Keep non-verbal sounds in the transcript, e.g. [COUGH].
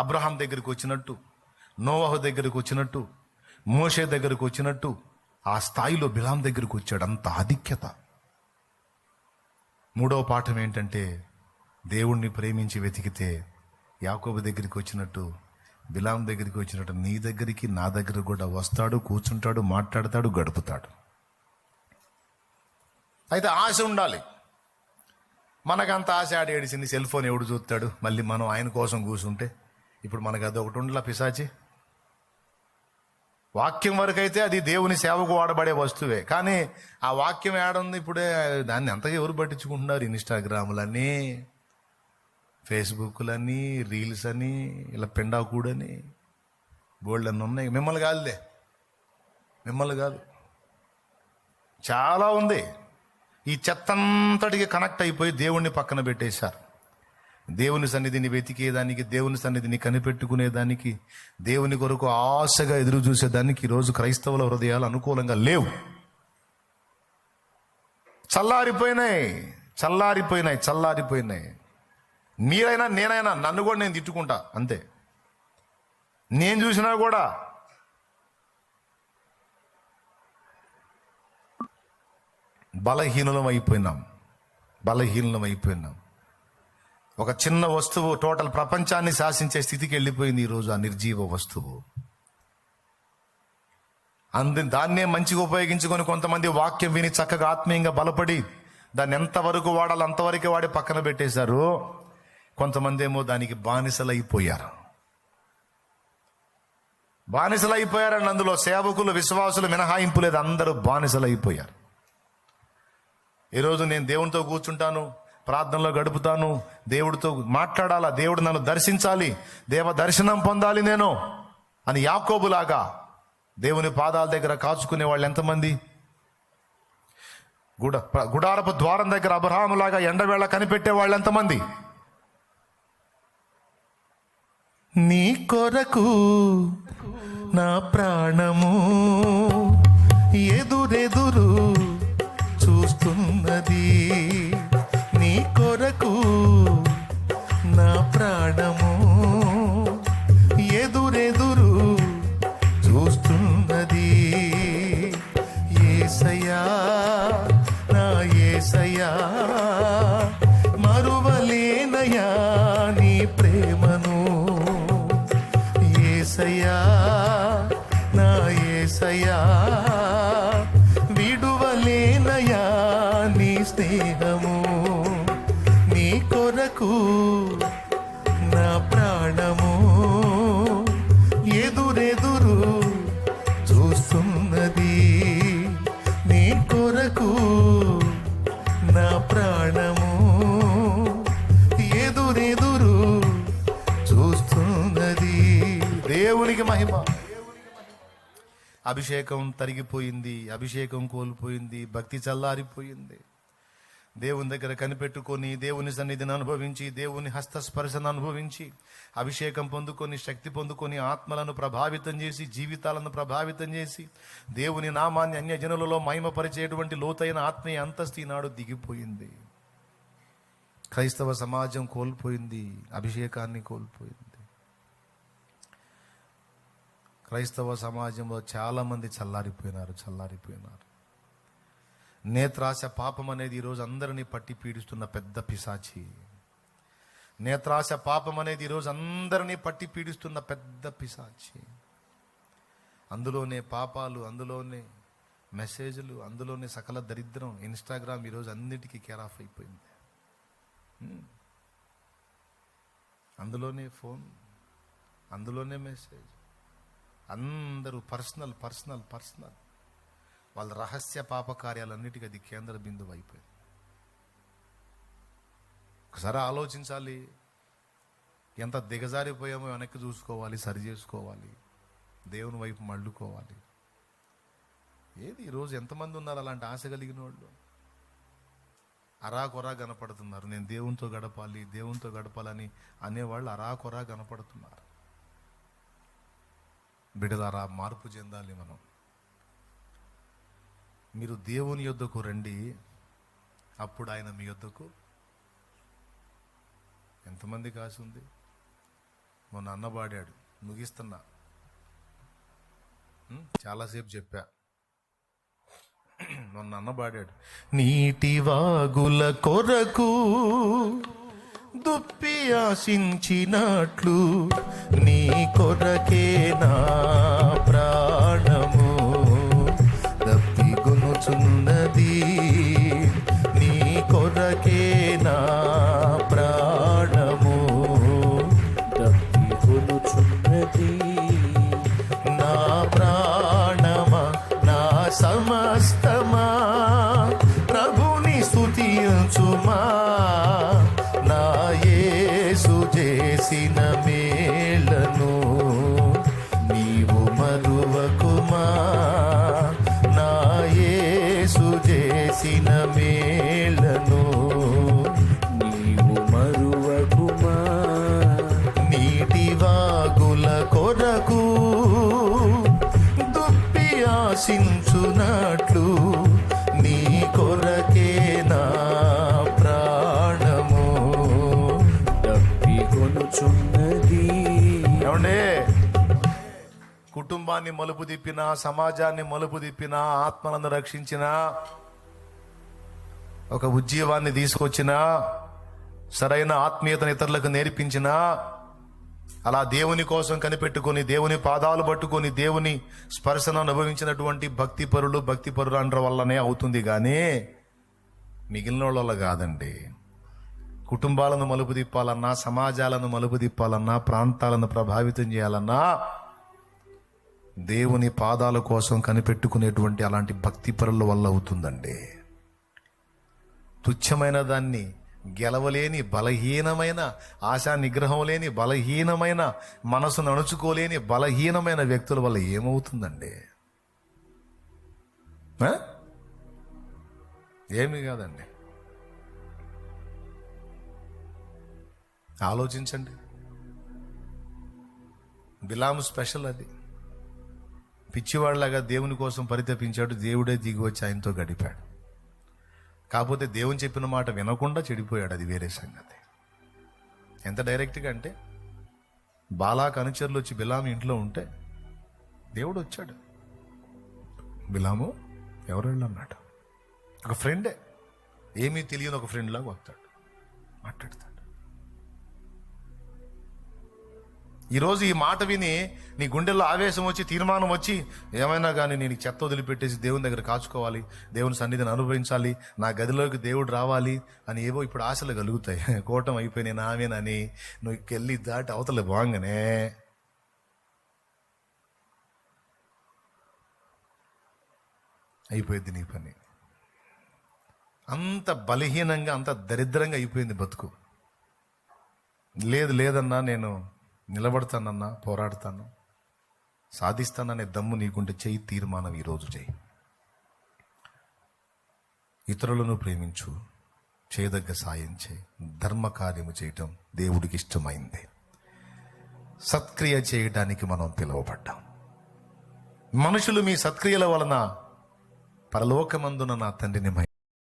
Abraham దగ్గరికి వచ్చినట్టు నోవాహు దగ్గరికి వచ్చినట్టు మోషే దగ్గరికి వచ్చినట్టు ఆ స్థాయిలో బిలాం దగ్గరికి వచ్చాడు అంత ఆధిక్యత. మూడవ పాఠం ఏంటంటే దేవుణ్ణి ప్రేమించి వెతికితే యాకోబు దగ్గరికి వచ్చినట్టు బిలాం దగ్గరికి వచ్చినట్టు నీ దగ్గరికి నా దగ్గర కూడా వస్తాడు కూర్చుంటాడు మాట్లాడతాడు గడుపుతాడు. అయితే ఆశ ఉండాలి. మనకంత ఆశ ఆడేడిసింది సెల్ ఫోన్ ఎవడు చూస్తాడు? మళ్ళీ మనం ఆయన కోసం కూర్చుంటే ఇప్పుడు మనకు అది ఒకటి ఉండలా పిశాచి. వాక్యం వరకు అయితే అది దేవుని సేవకు వాడబడే వస్తువే. కానీ ఆ వాక్యం ఏడుంది ఇప్పుడే దాన్ని ఎంతగా ఎవరు పట్టించుకుంటున్నారు? ఇన్స్టాగ్రాములని ఫేస్బుక్లని రీల్స్ అని ఇలా పెండాకూడని బోల్డ్ అన్నీ ఉన్నాయి. మిమ్మల్ని కాదులే. మిమ్మల్ని కాదు. చాలా ఉంది. ఈ చెత్తంతటికి కనెక్ట్ అయిపోయి దేవుణ్ణి పక్కన పెట్టేశారు. దేవుని సన్నిధిని వెతికేదానికి దేవుని సన్నిధిని కనిపెట్టుకునేదానికి దేవుని కొరకు ఆశగా ఎదురు చూసేదానికి ఈరోజు క్రైస్తవుల హృదయాలు అనుకూలంగా లేవు. చల్లారిపోయినాయి చల్లారిపోయినాయి చల్లారిపోయినాయి. మీరైనా నేనైనా నన్ను కూడా నేను తిట్టుకుంటా అంతే. నేను చూసినా కూడా బలహీనులం అయిపోయినాం బలహీనులం అయిపోయినాం. ఒక చిన్న వస్తువు టోటల్ ప్రపంచాన్ని శాసించే స్థితికి వెళ్ళిపోయింది ఈరోజు ఆ నిర్జీవ వస్తువు. అందు దాన్నే మంచిగా ఉపయోగించుకొని కొంతమంది వాక్యం విని చక్కగా ఆత్మీయంగా బలపడి దాన్ని ఎంతవరకు వాడాలో అంతవరకే వాడి పక్కన పెట్టేశారు. కొంతమంది ఏమో దానికి బానిసలైపోయారు. అయిపోయారు బానిసలు అయిపోయారని అందులో సేవకులు విశ్వాసులు మినహాయింపు లేదు అందరూ బానిసలు అయిపోయారు ఈరోజు నేను దేవునితో కూర్చుంటాను. ప్రార్థనలో గడుపుతాను. దేవుడితో మాట్లాడాలా? దేవుడు నన్ను దర్శించాలి. దేవ దర్శనం పొందాలి నేను అని యాకోబులాగా దేవుని పాదాల దగ్గర కాచుకునే వాళ్ళు ఎంతమంది? గుడ గుడారపు ద్వారం దగ్గర అబ్రహాములాగా ఎండవేళ కనిపెట్టే వాళ్ళు ఎంతమంది? నీ కొరకు నా ప్రాణము ఎదురెదురు చూస్తున్నది. మరువలేనయా నీ ప్రేమ చూస్తున్నది. దేవునికి మహిమ. అభిషేకం తరిగిపోయింది. అభిషేకం కోల్పోయింది. భక్తి చల్లారిపోయింది. దేవుని దగ్గర కనిపెట్టుకొని దేవుని సన్నిధిని అనుభవించి దేవుని హస్తస్పర్శను అనుభవించి అభిషేకం పొందుకొని శక్తి పొందుకొని ఆత్మలను ప్రభావితం చేసి జీవితాలను ప్రభావితం చేసి దేవుని నామాన్ని అన్యజనులలో మహిమపరిచేటువంటి లోతైన ఆత్మీయ అంతస్తు ఈనాడు దిగిపోయింది. క్రైస్తవ సమాజం కోల్పోయింది అభిషేకాన్ని కోల్పోయింది. క్రైస్తవ సమాజంలో చాలామంది చల్లారిపోయినారు చల్లారిపోయినారు. నేత్రాశ పాపం అనేది ఈరోజు అందరినీ పట్టి పీడిస్తున్న పెద్ద పిశాచి. నేత్రాశ పాపం అనేది ఈరోజు అందరినీ పట్టి పీడిస్తున్న పెద్ద పిశాచి. అందులోనే పాపాలు అందులోనే మెసేజ్లు అందులోనే సకల దరిద్రం ఇన్స్టాగ్రామ్ ఈరోజు అన్నిటికీ కేరాఫ్ అయిపోయింది. Hmm. అందులోనే ఫోన్ అందులోనే మెసేజ్. అందరూ పర్సనల్ పర్సనల్ పర్సనల్. వాళ్ళ రహస్య పాపకార్యాలన్నిటికీ అది కేంద్ర బిందువు అయిపోయింది. ఒకసారి ఆలోచించాలి. ఎంత దిగజారిపోయామో వెనక్కి చూసుకోవాలి సరి చేసుకోవాలి. దేవుని వైపు మళ్ళుకోవాలి. ఏది? ఈరోజు ఎంతమంది ఉన్నారు? అలాంటి ఆశ కలిగిన వాళ్ళు. అరాకొరా కనపడుతున్నారు. నేను దేవునితో గడపాలి దేవునితో గడపాలని అనేవాళ్ళు అరాకొరా కనపడుతున్నారు. బిడలారా మార్పు చెందాలి మనం. మీరు దేవుని యొద్దకు రండి. అప్పుడు ఆయన మీ యొద్దకు ఎంతమంది కాసి ఉంది మొన్న అన్నబాడాడు ముగిస్తున్నా. చాలాసేపు చెప్పా. మొన్న అన్నబాడాడు. నీటి వాగుల కొరకు దుప్పి ఆశించినట్లు నీ కొరకే నా ప్రాణము. దప్పిగొనుచున్నది నీ కొరకే కొనుచున్నది కుటుంబాన్ని మలుపు తిప్పిన సమాజాన్ని మలుపు తిప్పిన ఆత్మలను రక్షించిన ఒక ఉజ్జీవాన్ని తీసుకొచ్చిన సరైన ఆత్మీయతను ఇతరులకు నేర్పించిన అలా దేవుని కోసం కనిపెట్టుకొని దేవుని పాదాలు పట్టుకొని దేవుని స్పర్శను అనుభవించినటువంటి భక్తి పరులు భక్తి పరులు అనడం వల్లనే అవుతుంది కానీ మిగిలిన వాళ్ళ కాదండి. కుటుంబాలను మలుపు తిప్పాలన్నా సమాజాలను మలుపు తిప్పాలన్నా ప్రాంతాలను ప్రభావితం చేయాలన్నా దేవుని పాదాల కోసం కనిపెట్టుకునేటువంటి అలాంటి భక్తి పరుల వల్ల అవుతుందండి. తుచ్చమైన దాన్ని గెలవలేని బలహీనమైన ఆశా నిగ్రహం లేని బలహీనమైన మనసు నడుచుకోలేని బలహీనమైన వ్యక్తుల వల్ల ఏమవుతుందండి? ఏమీ కాదండి. ఆలోచించండి. బిలాము స్పెషల్ అది. పిచ్చివాళ్ళగా దేవుని కోసం పరితపించాడు దేవుడే దిగి వచ్చి ఆయనతో గడిపాడు. కాకపోతే దేవుని చెప్పిన మాట వినకుండా చెడిపోయాడు అది వేరే సంగతి. ఎంత డైరెక్ట్గా అంటే బాలాకు అనుచరులు వచ్చి బిలాము ఇంట్లో ఉంటే దేవుడు వచ్చాడు. బిలాము ఎవరు అన్నాడు ఒక ఫ్రెండే. ఏమీ తెలియని ఒక ఫ్రెండ్ లాగా వస్తాడు. మాట్లాడతాడు. ఈరోజు ఈ మాట విని నీ గుండెల్లో ఆవేశం వచ్చి తీర్మానం వచ్చి ఏమైనా కానీ నేను చెత్త వదిలిపెట్టేసి దేవుని దగ్గర కాచుకోవాలి దేవుని సన్నిధిని అనుభవించాలి నా గదిలోకి దేవుడు రావాలి అని ఏవో ఇప్పుడు ఆశలు కలుగుతాయి. [LAUGHS] కోటం అయిపోయినాయి నావేనని నువ్వు వెళ్ళి దాటి అవతల బాగానే అయిపోయింది నీ పని. అంత బలహీనంగా అంత దరిద్రంగా అయిపోయింది బతుకు. లేదు లేదన్నా నేను నిలబడతానన్నా పోరాడతాను. సాధిస్తాననే దమ్ము నీకుంటే చెయ్యి తీర్మానం ఈరోజు చేయి. ఇతరులను ప్రేమించు చేయదగ్గ సాయం చేయి. ధర్మ కార్యము చేయటం దేవుడికి ఇష్టమైంది. సత్క్రియ చేయడానికి మనం పిలువబడ్డాం. మనుషులు మీ సత్క్రియల వలన పరలోకమందున నా తండ్రిని